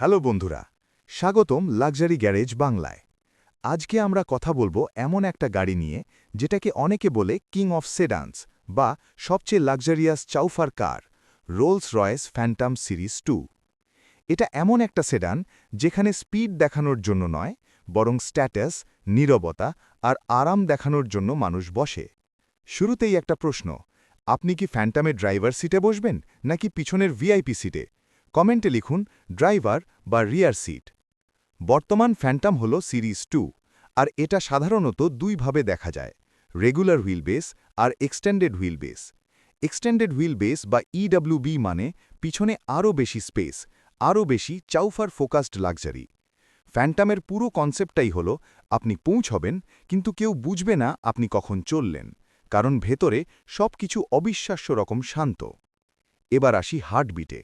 Hello বন্ধুরা, স্বাগতম luxury garage বাংলায়। আজকে আমরা কথা বলব এমন একটা গাড়ি নিয়ে, যেটাকে অনেকে বলে কিং অফ সেডান্স বা সবচেয়ে luxurious chauffeur car, Rolls Royce Phantom series two. এটা এমন একটা সেডান, যেখানে স্পিড দেখানোর জন্য নয়, বরং স্ট্যাটাস, নীরবতা আর আরাম দেখানোর জন্য মানুষ বসে। শুরুতেই একটা প্রশ্ন, আপনি কি ফ্যান্টামের ড্রাইভার সিটে বসবেন, নাকি পিছনের ভিআইপি সিটে? কমেন্টে লিখুন ড্রাইভার বা রিয়ার সিট। বর্তমান ফ্যান্টাম হল সিরিজ টু, আর এটা সাধারণত দুইভাবে দেখা যায়, রেগুলার হুইল বেস আর extended wheel base. Extended wheel base বা ইডব্লিউবি মানে পিছনে আরও বেশি স্পেস, আরও বেশি চাউফার ফোকাসড লাক্সারি। ফ্যান্টামের পুরো কনসেপ্টটাই হল, আপনি পৌঁছবেন, কিন্তু কেউ বুঝবে না আপনি কখন চললেন, কারণ ভেতরে সব কিছু অবিশ্বাস্য রকম শান্ত। এবার আসি হার্টবিটে।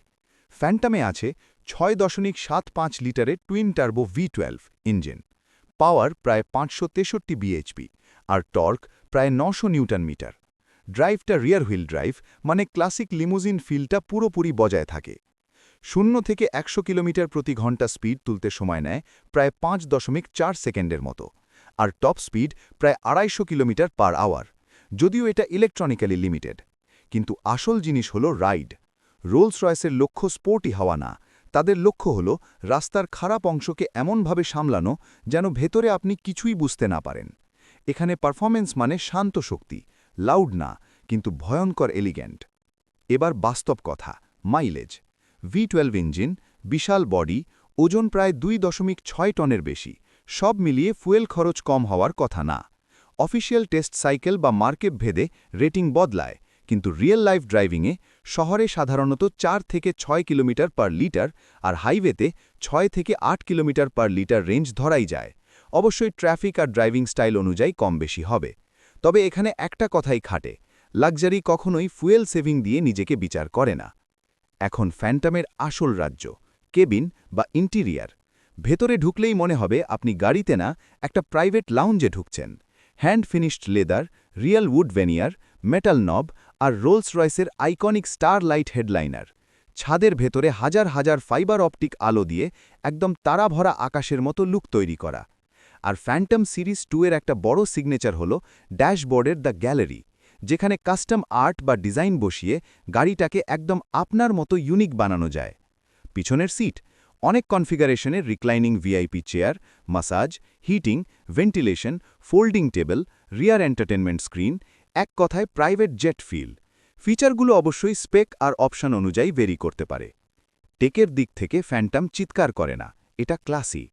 ফ্যান্টামে আছে ছয় দশমিক সাত পাঁচ লিটারের twin turbo V twelve engine power প্রায় পাঁচশো তেষট্টি বিএইচপি আর টর্ক প্রায় নশো নিউটন মিটার। ড্রাইভটা রিয়ার হুইল ড্রাইভ মানে ক্লাসিক লিমুজিন ফিলটা পুরোপুরি বজায় থাকে। শূন্য থেকে একশো কিলোমিটার প্রতি ঘণ্টা স্পিড তুলতে সময় নেয় প্রায় পাঁচ দশমিক চার সেকেন্ডের মতো। আর টপ স্পিড প্রায় আড়াইশো কিলোমিটার পার আওয়ার যদিও এটা ইলেকট্রনিক্যালি লিমিটেড কিন্তু আসল জিনিস হল রাইড রোলস রয়েসের লক্ষ্য স্পোর্টই হওয়া না। তাদের লক্ষ্য হল রাস্তার খারাপ অংশকে এমনভাবে সামলানো যেন ভেতরে আপনি কিছুই বুঝতে না পারেন। এখানে পারফরমেন্স মানে শান্ত শক্তি, লাউড না, কিন্তু ভয়ঙ্কর এলিগ্যান্ট এবার বাস্তব কথা মাইলেজ ভি টুয়েলভ ইঞ্জিন বিশাল বডি ওজন প্রায় দুই দশমিক ছয় টনের বেশি, সব মিলিয়ে ফুয়েল খরচ কম হওয়ার কথা না। অফিসিয়াল টেস্ট সাইকেল বা মার্কেট ভেদে রেটিং বদলায় কিন্তু রিয়েল লাইফ ড্রাইভিংয়ে শহরে সাধারণত চার থেকে ছয় কিলোমিটার পার লিটার আর হাইওয়েতে ছয় থেকে আট কিলোমিটার পার লিটার রেঞ্জ ধরাই যায়। অবশ্যই ট্রাফিক আর ড্রাইভিং স্টাইল অনুযায়ী কম বেশি হবে। তবে এখানে একটা কথাই খাটে, লাক্সারি কখনোই ফুয়েল সেভিং দিয়ে নিজেকে বিচার করে না। এখন ফ্যান্টামের আসল রাজ্য, কেবিন বা ইন্টিরিয়ার। ভেতরে ঢুকলেই মনে হবে আপনি গাড়িতে না, একটা প্রাইভেট লাউঞ্জে ঢুকছেন। Hand finished leather, real wood veneer, metal knob আর রোলস রয়েসের আইকনিক স্টার লাইট হেডলাইনার। ছাদের ভেতরে হাজার হাজার ফাইবার অপটিক আলো দিয়ে একদম তারা ভরা আকাশের মতো লুক তৈরি করা। আর ফ্যান্টম সিরিজ টু এর একটা বড় সিগনেচার হল ড্যাশবোর্ডের দ্য গ্যালারি, যেখানে কাস্টম আর্ট বা ডিজাইন বসিয়ে গাড়িটাকে একদম আপনার মতো ইউনিক বানানো যায়। পিছনের সিট, অনেক কনফিগারেশনের reclining VIP chair, massage, heating, ventilation, folding table, rear entertainment screen এক কথায় প্রাইভেট জেট ফিল ফিচারগুলো অবশ্যই স্পেক আর অপশন অনুযায়ী ভেরি করতে পারে। টেকের দিক থেকে ফ্যান্টাম চিৎকার করে না, এটা ক্লাসি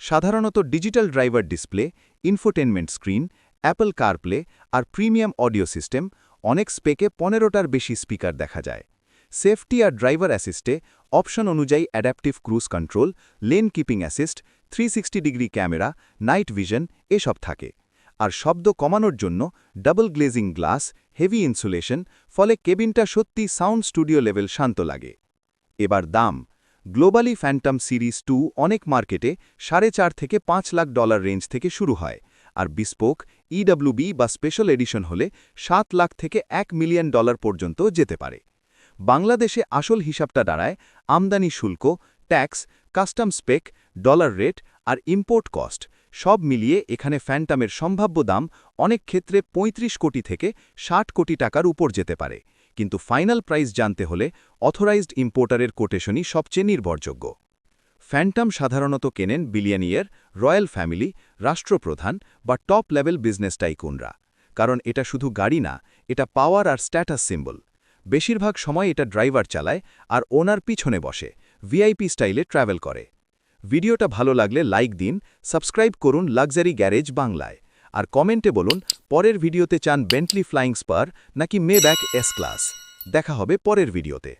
সাধারণত digital driver display infotainment screen Apple CarPlay আর প্রিমিয়াম অডিও সিস্টেম অনেক স্পেকে পনেরোটার বেশি স্পিকার দেখা যায়। সেফটি আর ড্রাইভার অ্যাসিস্টে অপশন অনুযায়ী adaptive cruise control lane keeping assist three degree camera night vision এসব থাকে। আর শব্দ কমানোর জন্য double glazing glass, heavy insulation, ফলে কেবিনটা সত্যি সাউন্ড স্টুডিও লেভেল শান্ত লাগে। এবার দাম, গ্লোবালি ফ্যান্টাম সিরিজ টু অনেক মার্কেটে সাড়ে চার থেকে পাঁচ লাখ ডলার রেঞ্জ থেকে শুরু হয়, আর বিস্পোক ইডব্লিউবি বা স্পেশাল এডিশন হলে সাত লাখ থেকে এক মিলিয়ন ডলার পর্যন্ত যেতে পারে। বাংলাদেশে আসল হিসাবটা দাঁড়ায় আমদানি শুল্ক, tax, custom spec, dollar rate আর ইম্পোর্ট কস্ট। সব মিলিয়ে এখানে ফ্যান্টামের সম্ভাব্য দাম অনেক ক্ষেত্রে ৩৫ কোটি থেকে ৬০ কোটি টাকার উপর যেতে পারে। কিন্তু ফাইনাল প্রাইস জানতে হলে অথরাইজড ইম্পোর্টারের কোটেশনই সবচেয়ে নির্ভরযোগ্য। ফ্যান্টাম সাধারণত কেনেন বিলিয়নিয়ার, রয়্যাল ফ্যামিলি, রাষ্ট্রপ্রধান বা টপ লেভেল বিজনেস টাইকুনরা। কারণ এটা শুধু গাড়ি না, এটা পাওয়ার আর স্ট্যাটাস সিম্বল। বেশিরভাগ সময় এটা ড্রাইভার চালায় আর ওনার পিছনে বসে, ভিআইপি স্টাইলে ট্রাভেল করে। ভিডিওটা ভালো লাগলে লাইক দিন, সাবস্ক্রাইব করুন লাক্সারি গ্যারেজ বাংলায়। আর কমেন্টে বলুন, পরের ভিডিওতে চান বেন্টলি ফ্লাইং স্পার নাকি মে ব্যাক এস ক্লাস দেখা হবে পরের ভিডিওতে।